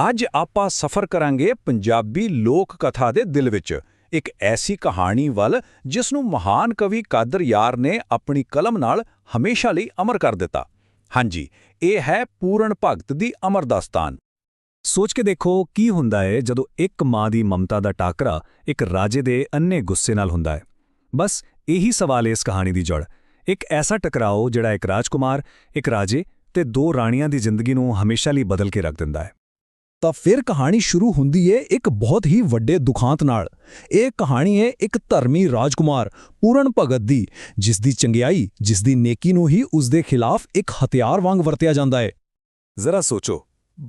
ਅੱਜ ਆਪਾਂ ਸਫ਼ਰ ਕਰਾਂਗੇ ਪੰਜਾਬੀ ਲੋਕ ਕਥਾ ਦੇ ਦਿਲ ਵਿੱਚ। ਇੱਕ ਐਸੀ ਕਹਾਣੀ ਵੱਲ ਜਿਸ ਨੂੰ ਮਹਾਨ ਕਵੀ ਕਾਦਰ ਯਾਰ ਨੇ ਆਪਣੀ ਕਲਮ ਨਾਲ ਹਮੇਸ਼ਾ ਲਈ ਅਮਰ ਕਰ ਦਿੱਤਾ। ਹਾਂਜੀ, ਇਹ ਹੈ ਪੂਰਨ ਭਗਤ ਦੀ ਅਮਰ ਦਾਸਤਾਨ। ਸੋਚ ਕੇ ਦੇਖੋ ਕੀ ਹੁੰਦਾ ਹੈ ਜਦੋਂ ਇੱਕ ਮਾਂ ਦੀ ਮਮਤਾ ਦਾ ਟਾਕਰਾ ਇੱਕ ਰਾਜੇ ਦੇ ਅੰਨੇ ਗੁੱਸੇ ਨਾਲ ਹੁੰਦਾ ਹੈ ਬਸ ਇਹੀ ਸਵਾਲ ਹੈ ਇਸ ਕਹਾਣੀ ਦੀ ਜੜ ਇੱਕ ਐਸਾ ਟਕਰਾਓ ਜਿਹੜਾ ਇੱਕ ਰਾਜਕੁਮਾਰ, ਇੱਕ ਰਾਜੇ ਤੇ ਦੋ ਰਾਣੀਆਂ ਦੀ ਜ਼ਿੰਦਗੀ ਨੂੰ ਹਮੇਸ਼ਾ ਲਈ ਬਦਲ ਕੇ ਰੱਖ ਦਿੰਦਾ ਹੈ ਤਾਂ ਫਿਰ ਕਹਾਣੀ ਸ਼ੁਰੂ ਹੁੰਦੀ ਏ ਇੱਕ ਬਹੁਤ ਹੀ ਵੱਡੇ ਦੁਖਾਂਤ ਨਾਲ। ਇਹ ਕਹਾਣੀ ਏ ਇੱਕ ਧਰਮੀ ਰਾਜਕੁਮਾਰ, ਪੂਰਨ ਭਗਤ ਦੀ ਜਿਸ ਦੀ ਚੰਗਿਆਈ ਜਿਸ ਦੀ ਨੇਕੀ ਨੂੰ ਹੀ ਉਸ ਦੇ ਖਿਲਾਫ ਇੱਕ ਹਥਿਆਰ ਵਾਂਗ ਵਰਤਿਆ ਜਾਂਦਾ ਏ। ਜ਼ਰਾ ਸੋਚੋ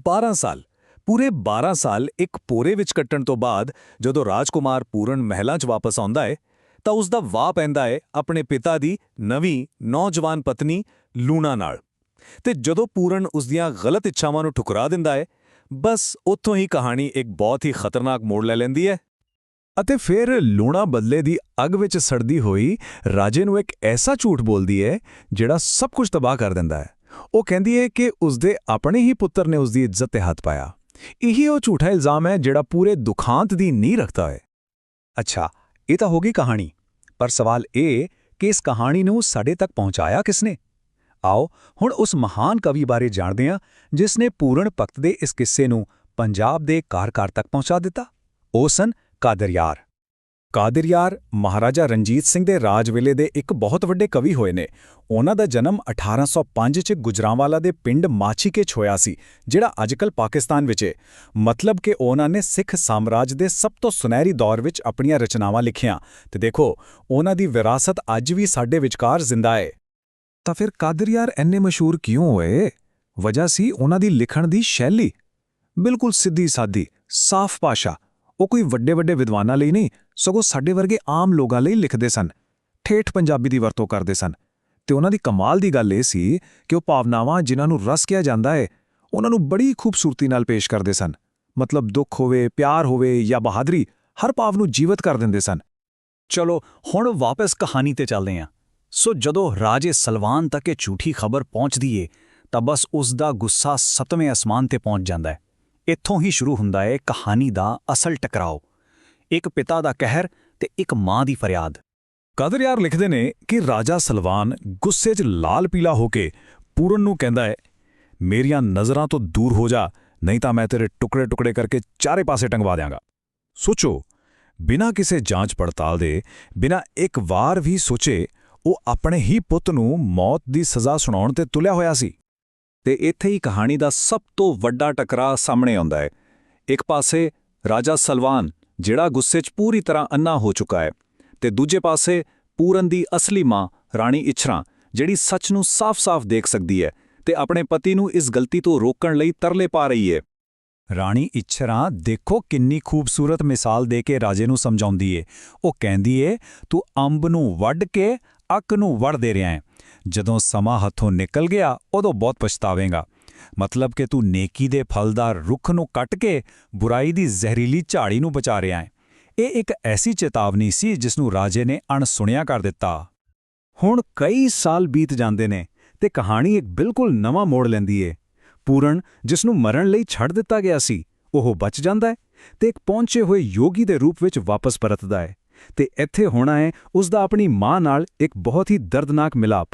12 ਸਾਲ, ਪੂਰੇ 12 ਸਾਲ ਇੱਕ ਪੋਰੇ ਵਿੱਚ ਕੱਟਣ ਤੋਂ ਬਾਅਦ ਜਦੋਂ ਰਾਜਕੁਮਾਰ ਪੂਰਨ ਮਹਿਲਾਂ 'ਚ ਵਾਪਸ ਆਉਂਦਾ ਹੈ ਤਾਂ ਉਸ ਦਾ ਵਾਹ ਪੈਂਦਾ ਹੈ ਆਪਣੇ ਪਿਤਾ ਦੀ ਨਵੀਂ ਨੌਜਵਾਨ ਪਤਨੀ ਲੂਣਾ ਨਾਲ। ਤੇ ਜਦੋਂ ਪੂਰਨ ਉਸ ਦੀਆਂ ਗਲਤ ਇੱਛਾਵਾਂ ਨੂੰ ਠੁਕਰਾ ਦਿੰਦਾ ਹੈ ਬਸ ਉੱਥੋਂ ਹੀ ਕਹਾਣੀ ਇੱਕ ਬਹੁਤ ਹੀ ਖਤਰਨਾਕ ਮੋੜ ਲੈ ਲੈਂਦੀ ਹੈ। ਅਤੇ ਫਿਰ ਲੂਣਾ ਬਦਲੇ ਦੀ ਅੱਗ ਵਿੱਚ ਸੜਦੀ ਹੋਈ ਰਾਜੇ ਨੂੰ ਇੱਕ ਐਸਾ ਝੂਠ ਬੋਲਦੀ ਹੈ, ਜਿਹੜਾ ਸਭ ਕੁਝ ਤਬਾਹ ਕਰ ਦਿੰਦਾ ਹੈ। ਉਹ ਕਹਿੰਦੀ ਹੈ ਕਿ ਉਸਦੇ ਆਪਣੇ ਹੀ ਪੁੱਤਰ ਨੇ ਉਸਦੀ ਇੱਜ਼ਤ ਤੇ ਹੱਥ ਪਾਇਆ। ਇਹੀ ਉਹ ਝੂਠਾ ਇਲਜ਼ਾਮ ਹੈ, ਜਿਹੜਾ ਪੂਰੇ ਦੁਖਾਂਤ ਦੀ ਨੀਂਹ ਰੱਖਦਾ ਹੈ। ਅੱਛਾ, ਇਹ ਤਾਂ ਹੋ ਗਈ ਕਹਾਣੀ। ਪਰ ਸਵਾਲ ਇਹ ਕਿ ਇਸ ਕਹਾਣੀ ਨੂੰ ਸਾਡੇ ਤੱਕ ਪਹੁੰਚਾਇਆ ਕਿਸਨੇ ਆਓ ਹੁਣ ਉਸ ਮਹਾਨ ਕਵੀ ਬਾਰੇ ਜਾਣਦੇ ਹਾਂ, ਜਿਸ ਨੇ ਪੂਰਨ ਭਗਤ ਦੇ ਇਸ ਕਿੱਸੇ ਨੂੰ ਪੰਜਾਬ ਦੇ ਘਰ-ਘਰ ਤੱਕ ਪਹੁੰਚਾ ਦਿੱਤਾ। ਉਹ ਸਨ ਕਾਦਰਯਾਰ ਕਾਦਰਯਾਰ ਮਹਾਰਾਜਾ ਰਣਜੀਤ ਸਿੰਘ ਦੇ ਰਾਜ ਵੇਲੇ ਦੇ ਇੱਕ ਬਹੁਤ ਵੱਡੇ ਕਵੀ ਹੋਏ ਨੇ। ਉਹਨਾਂ ਦਾ ਜਨਮ 1805 ਚ ਗੁਜਰਾਂਵਾਲਾ ਦੇ ਪਿੰਡ ਮਾਛੀਕੇ 'ਚ ਹੋਇਆ ਸੀ, ਜਿਹੜਾ ਅੱਜਕੱਲ ਪਾਕਿਸਤਾਨ ਵਿੱਚ ਹੈ ਮਤਲਬ ਕਿ ਉਹਨਾਂ ਨੇ ਸਿੱਖ ਸਾਮਰਾਜ ਦੇ ਸਭ ਤੋਂ ਸੁਨਹਿਰੀ ਦੌਰ ਵਿੱਚ ਆਪਣੀਆਂ ਰਚਨਾਵਾਂ ਲਿਖੀਆਂ। ਤੇ ਦੇਖੋ, ਉਹਨਾਂ ਦੀ ਵਿਰਾਸਤ ਅੱਜ ਵੀ ਸਾਡੇ ਵਿਚਕਾਰ ਜ਼ਿੰਦਾ ਹੈ ਤਾਂ ਫਿਰ ਕਾਦਰਯਾਰ ਐਨੇ ਮਸ਼ਹੂਰ ਕਿਉਂ ਹੋਏ? ਵਜ੍ਹਾ ਸੀ ਉਹਨਾਂ ਦੀ ਲਿਖਣ ਦੀ ਸ਼ੈਲੀ। ਬਿਲਕੁਲ ਸਿੱਧੀ ਸਾਦੀ, ਸਾਫ਼ ਭਾਸ਼ਾ। ਉਹ ਕੋਈ ਵੱਡੇ ਵੱਡੇ ਵਿਦਵਾਨਾਂ ਲਈ ਨਹੀਂ, ਸਗੋਂ ਸਾਡੇ ਵਰਗੇ ਆਮ ਲੋਕਾਂ ਲਈ ਲਿਖਦੇ ਸਨ। ਠੇਠ ਪੰਜਾਬੀ ਦੀ ਵਰਤੋਂ ਕਰਦੇ ਸਨ। ਤੇ ਉਹਨਾਂ ਦੀ ਕਮਾਲ ਦੀ ਗੱਲ ਇਹ ਸੀ ਕਿ ਉਹ ਭਾਵਨਾਵਾਂ ਜਿਨ੍ਹਾਂ ਨੂੰ ਰਸ ਕਿਹਾ ਜਾਂਦਾ ਹੈ ਉਹਨਾਂ ਨੂੰ ਬੜੀ ਖੂਬਸੂਰਤੀ ਨਾਲ ਪੇਸ਼ ਕਰਦੇ ਸਨ। ਮਤਲਬ ਦੁੱਖ ਹੋਵੇ, ਪਿਆਰ ਹੋਵੇ ਜਾਂ ਬਹਾਦਰੀ, ਹਰ ਭਾਵ ਨੂੰ ਜੀਵਤ ਕਰ ਦਿੰਦੇ ਸਨ। ਚਲੋ, ਹੁਣ ਵਾਪਸ ਕਹਾਣੀ ਤੇ ਚੱਲਦੇ ਹਾਂ ਸੋ ਜਦੋਂ ਰਾਜੇ ਸਲਵਾਨ ਤੱਕ ਇਹ ਝੂਠੀ ਖਬਰ ਪਹੁੰਚਦੀ ਏ, ਤਾਂ ਬਸ ਉਸ ਦਾ ਗੁੱਸਾ ਸੱਤਵੇਂ ਅਸਮਾਨ ਤੇ ਪਹੁੰਚ ਜਾਂਦਾ ਹੈ। ਇੱਥੋਂ ਹੀ ਸ਼ੁਰੂ ਹੁੰਦਾ ਹੈ ਕਹਾਣੀ ਦਾ ਅਸਲ ਟਕਰਾਓ। ਇੱਕ ਪਿਤਾ ਦਾ ਕਹਿਰ ਤੇ ਇੱਕ ਮਾਂ ਦੀ ਫਰਿਆਦ। ਕਦਰ ਯਾਰ ਲਿਖਦੇ ਨੇ ਕਿ ਰਾਜਾ ਸਲਵਾਨ ਗੁੱਸੇ 'ਚ ਲਾਲ ਪੀਲਾ ਹੋ ਕੇ ਪੂਰਨ ਨੂੰ ਕਹਿੰਦਾ ਹੈ, ਮੇਰੀਆਂ ਨਜ਼ਰਾਂ ਤੋਂ ਦੂਰ ਹੋ ਜਾ, ਨਹੀਂ ਤਾਂ ਮੈਂ ਤੇਰੇ ਟੁਕੜੇ ਟੁਕੜੇ ਕਰਕੇ ਚਾਰੇ ਪਾਸੇ ਟੰਗਵਾ ਦਿਆਂਗਾ। ਸੋਚੋ, ਬਿਨਾਂ ਕਿਸੇ ਜਾਂਚ ਪੜਤਾਲ ਦੇ, ਬਿਨਾਂ ਇੱਕ ਵਾਰ ਵੀ ਸੋਚੇ ਉਹ ਆਪਣੇ ਹੀ ਪੁੱਤ ਨੂੰ ਮੌਤ ਦੀ ਸਜ਼ਾ ਸੁਣਾਉਣ ਤੇ ਤੁਲਿਆ ਹੋਇਆ ਸੀ। ਤੇ ਇੱਥੇ ਹੀ ਕਹਾਣੀ ਦਾ ਸਭ ਤੋਂ ਵੱਡਾ ਟਕਰਾਅ ਸਾਹਮਣੇ ਆਉਂਦਾ ਹੈ। ਇੱਕ ਪਾਸੇ ਰਾਜਾ ਸਲਵਾਨ, ਜਿਹੜਾ ਗੁੱਸੇ 'ਚ ਪੂਰੀ ਤਰ੍ਹਾਂ ਅੰਨਾ ਹੋ ਚੁੱਕਾ ਹੈ, ਤੇ ਦੂਜੇ ਪਾਸੇ ਪੂਰਨ ਦੀ ਅਸਲੀ ਮਾਂ, ਰਾਣੀ ਇਛਰਾ, ਜਿਹੜੀ ਸੱਚ ਨੂੰ ਸਾਫ਼-ਸਾਫ਼ ਦੇਖ ਸਕਦੀ ਹੈ ਤੇ ਆਪਣੇ ਪਤੀ ਨੂੰ ਇਸ ਗਲਤੀ ਤੋਂ ਰੋਕਣ ਲਈ ਤਰਲੇ ਪਾ ਰਹੀ ਹੈ। ਰਾਣੀ ਇੱਛਰਾਂ, ਦੇਖੋ ਕਿੰਨੀ ਖੂਬਸੂਰਤ ਮਿਸਾਲ ਦੇ ਕੇ ਰਾਜੇ ਨੂੰ ਸਮਝਾਉਂਦੀ ਏ। ਉਹ ਕਹਿੰਦੀ ਏ, ਤੂੰ ਅੰਬ ਨੂੰ ਵੱਢ ਕੇ ਅੱਕ ਨੂੰ ਵੜ ਦੇ ਰਿਹਾ ਹੈ। ਜਦੋਂ ਸਮਾਂ ਹੱਥੋਂ ਨਿਕਲ ਗਿਆ, ਉਦੋਂ ਬਹੁਤ ਪਛਤਾਵੇਂਗਾ। ਮਤਲਬ ਕਿ ਤੂੰ ਨੇਕੀ ਦੇ ਫਲਦਾਰ ਰੁੱਖ ਨੂੰ ਕੱਟ ਕੇ ਬੁਰਾਈ ਦੀ ਜ਼ਹਿਰੀਲੀ ਝਾੜੀ ਨੂੰ ਬਚਾ ਰਿਹਾ ਹੈ। ਇਹ ਇੱਕ ਐਸੀ ਚੇਤਾਵਨੀ ਸੀ ਜਿਸ ਨੂੰ ਰਾਜੇ ਨੇ ਅਣਸੁਣਿਆ ਕਰ ਦਿੱਤਾ। ਹੁਣ ਕਈ ਸਾਲ ਬੀਤ ਜਾਂਦੇ ਨੇ ਤੇ ਕਹਾਣੀ ਇੱਕ ਬਿਲਕੁਲ ਨਵਾਂ ਮੋੜ ਲੈਂਦੀ ਏ। ਪੂਰਨ, ਜਿਸ ਨੂੰ ਮਰਨ ਲਈ ਛੱਡ ਦਿੱਤਾ ਗਿਆ ਸੀ, ਉਹ ਬਚ ਜਾਂਦਾ ਹੈ ਤੇ ਇੱਕ ਪਹੁੰਚੇ ਹੋਏ ਯੋਗੀ ਦੇ ਰੂਪ ਵਿੱਚ ਵਾਪਸ ਪਰਤਦਾ ਹੈ। ਤੇ ਇੱਥੇ ਹੋਣਾ ਹੈ ਉਸ ਦਾ ਆਪਣੀ ਮਾਂ ਨਾਲ ਇੱਕ ਬਹੁਤ ਹੀ ਦਰਦਨਾਕ ਮਿਲਾਪ।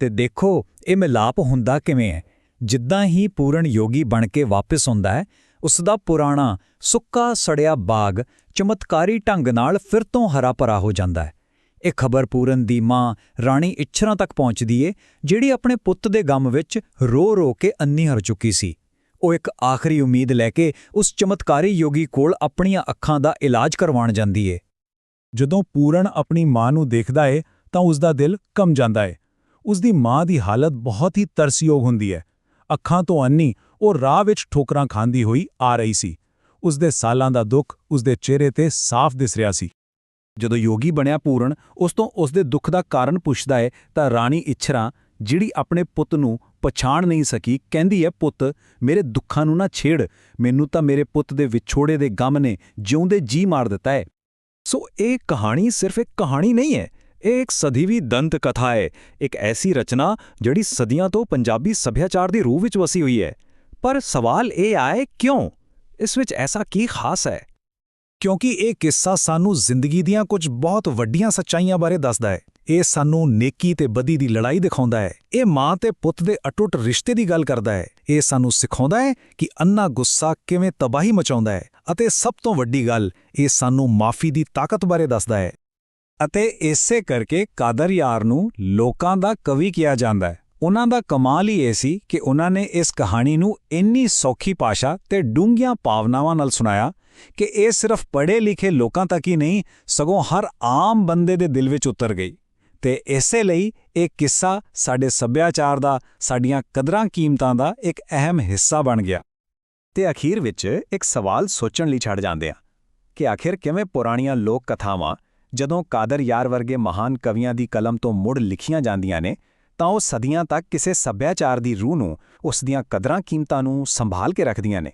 ਤੇ ਦੇਖੋ, ਇਹ ਮਿਲਾਪ ਹੁੰਦਾ ਕਿਵੇਂ ਹੈ ਜਿੱਦਾਂ ਹੀ ਪੂਰਨ ਯੋਗੀ ਬਣ ਕੇ ਵਾਪਸ ਆਉਂਦਾ ਹੈ ਉਸ ਦਾ ਪੁਰਾਣਾ, ਸੁੱਕਾ, ਸੜਿਆ ਬਾਗ ਚਮਤਕਾਰੀ ਢੰਗ ਨਾਲ ਫਿਰ ਤੋਂ ਹਰਾ ਭਰਾ ਹੋ ਜਾਂਦਾ ਹੈ ਇਹ ਖਬਰ ਪੂਰਨ ਦੀ ਮਾਂ ਰਾਣੀ ਇੱਛਰਾਂ ਤੱਕ ਪਹੁੰਚਦੀ ਏ, ਜਿਹੜੀ ਆਪਣੇ ਪੁੱਤ ਦੇ ਗਮ ਵਿੱਚ ਰੋ ਰੋ ਕੇ ਅੰਨੀ ਹਰ ਚੁੱਕੀ ਸੀ। ਉਹ ਇੱਕ ਆਖਰੀ ਉਮੀਦ ਲੈ ਕੇ ਉਸ ਚਮਤਕਾਰੀ ਯੋਗੀ ਕੋਲ ਆਪਣੀਆਂ ਅੱਖਾਂ ਦਾ ਇਲਾਜ ਕਰਵਾਉਣ ਜਾਂਦੀ ਏ। ਜਦੋਂ ਪੂਰਨ ਆਪਣੀ ਮਾਂ ਨੂੰ ਦੇਖਦਾ ਏ, ਤਾਂ ਉਸ ਦਾ ਦਿਲ ਕੰਬ ਜਾਂਦਾ ਏ। ਉਸ ਦੀ ਮਾਂ ਦੀ ਹਾਲਤ ਬਹੁਤ ਹੀ ਤਰਸਯੋਗ ਹੁੰਦੀ ਹੈ ਅੱਖਾਂ ਤੋਂ ਅੰਨੀ ਉਹ ਰਾਹ ਵਿੱਚ ਠੋਕਰਾਂ ਖਾਂਦੀ ਹੋਈ ਆ ਰਹੀ ਸੀ। ਉਸ ਦੇ ਸਾਲਾਂ ਦਾ ਦੁੱਖ ਉਸ ਦੇ ਚਿਹਰੇ ਤੇ ਸਾਫ਼ ਦਿਸ ਰਿਹਾ ਸੀ। ਜਦੋਂ ਯੋਗੀ ਬਣਿਆ ਪੂਰਨ, ਉਸ ਤੋਂ ਉਸ ਦੇ ਦੁੱਖ ਦਾ ਕਾਰਨ ਪੁੱਛਦਾ ਹੈ ਤਾਂ ਰਾਣੀ ਇੱਛਰਾ, ਜਿਹੜੀ ਆਪਣੇ ਪੁੱਤ ਨੂੰ ਪਛਾਣ ਨਹੀਂ ਸਕੀ, ਕਹਿੰਦੀ ਹੈ ਪੁੱਤ, ਮੇਰੇ ਦੁੱਖਾਂ ਨੂੰ ਨਾ ਛੇੜ। ਮੈਨੂੰ ਤਾਂ ਮੇਰੇ ਪੁੱਤ ਦੇ ਵਿਛੋੜੇ ਦੇ ਗਮ ਨੇ ਜਿਉਂਦੇ ਜੀ ਮਾਰ ਦਿੱਤਾ ਹੈ ਸੋ ਇਹ ਕਹਾਣੀ ਸਿਰਫ ਇੱਕ ਕਹਾਣੀ ਨਹੀਂ ਹੈ ਇਹ ਇੱਕ ਸਦੀਵੀ ਦੰਤ ਕਥਾ ਹੈ ਇੱਕ ਐਸੀ ਰਚਨਾ ਜਿਹੜੀ ਸਦੀਆਂ ਤੋਂ ਪੰਜਾਬੀ ਸੱਭਿਆਚਾਰ ਦੀ ਰੂਹ ਵਿੱਚ ਵਸੀ ਹੋਈ ਹੈ ਪਰ ਸਵਾਲ ਇਹ ਆਏ ਕਿਉਂ ਇਸ ਵਿੱਚ ਐਸਾ ਕੀ ਖਾਸ ਹੈ ਕਿਉਂਕਿ ਇਹ ਕਿੱਸਾ ਸਾਨੂੰ ਜ਼ਿੰਦਗੀ ਦੀਆਂ ਕੁਝ ਬਹੁਤ ਵੱਡੀਆਂ ਸੱਚਾਈਆਂ ਬਾਰੇ ਦੱਸਦਾ ਹੈ ਇਹ ਸਾਨੂੰ ਨੇਕੀ ਤੇ ਬਦੀ ਦੀ ਲੜਾਈ ਦਿਖਾਉਂਦਾ ਹੈ ਇਹ ਮਾਂ ਤੇ ਪੁੱਤ ਦੇ ਅਟੁੱਟ ਰਿਸ਼ਤੇ ਦੀ ਗੱਲ ਕਰਦਾ ਹੈ ਇਹ ਸਾਨੂੰ ਸਿਖਾਉਂਦਾ ਹੈ ਕਿ ਅੰਨਾ ਗੁੱਸਾ ਕਿਵੇਂ ਤਬਾਹੀ ਮਚਾਉਂਦਾ ਹੈ ਅਤੇ ਸਭ ਤੋਂ ਵੱਡੀ ਗੱਲ, ਇਹ ਸਾਨੂੰ ਮਾਫੀ ਦੀ ਤਾਕਤ ਬਾਰੇ ਦੱਸਦਾ ਹੈ। ਅਤੇ ਇਸੇ ਕਰਕੇ ਕਾਦਰ ਯਾਰ ਨੂੰ ਲੋਕਾਂ ਦਾ ਕਵੀ ਕਿਹਾ ਜਾਂਦਾ ਹੈ। ਉਹਨਾਂ ਦਾ ਕਮਾਲ ਹੀ ਇਹ ਸੀ ਕਿ ਉਹਨਾਂ ਨੇ ਇਸ ਕਹਾਣੀ ਨੂੰ ਇੰਨੀ ਸੌਖੀ ਭਾਸ਼ਾ ਤੇ ਡੂੰਘੀਆਂ ਭਾਵਨਾਵਾਂ ਨਾਲ ਸੁਣਾਇਆ ਕਿ ਇਹ ਸਿਰਫ ਪੜ੍ਹੇ ਲਿਖੇ ਲੋਕਾਂ ਤੱਕ ਹੀ ਨਹੀਂ, ਸਗੋਂ ਹਰ ਆਮ ਬੰਦੇ ਦੇ ਦਿਲ ਵਿੱਚ ਉਤਰ ਗਈ। ਤੇ ਇਸੇ ਲਈ ਇਹ ਕਿੱਸਾ ਸਾਡੇ ਸੱਭਿਆਚਾਰ ਦਾ, ਸਾਡੀਆਂ ਕਦਰਾਂ ਕੀਮਤਾਂ ਦਾ ਇੱਕ ਅਹਿਮ ਹਿੱਸਾ ਬਣ ਗਿਆ। ਤੇ ਅਖੀਰ ਵਿੱਚ ਇੱਕ ਸਵਾਲ ਸੋਚਣ ਲਈ ਛੱਡ ਜਾਂਦੇ ਆ ਕਿ ਆਖਿਰ ਕਿਵੇਂ ਪੁਰਾਣੀਆਂ ਲੋਕ ਕਥਾਵਾਂ ਜਦੋਂ ਕਾਦਰ ਯਾਰ ਵਰਗੇ ਮਹਾਨ ਕਵੀਆਂ ਦੀ ਕਲਮ ਤੋਂ ਮੁੜ ਲਿਖੀਆਂ ਜਾਂਦੀਆਂ ਨੇ, ਤਾਂ ਉਹ ਸਦੀਆਂ ਤੱਕ ਕਿਸੇ ਸੱਭਿਆਚਾਰ ਦੀ ਰੂਹ ਨੂੰ ਉਸ ਦੀਆਂ ਕਦਰਾਂ ਕੀਮਤਾਂ ਨੂੰ ਸੰਭਾਲ ਕੇ ਰੱਖਦੀਆਂ ਨੇ।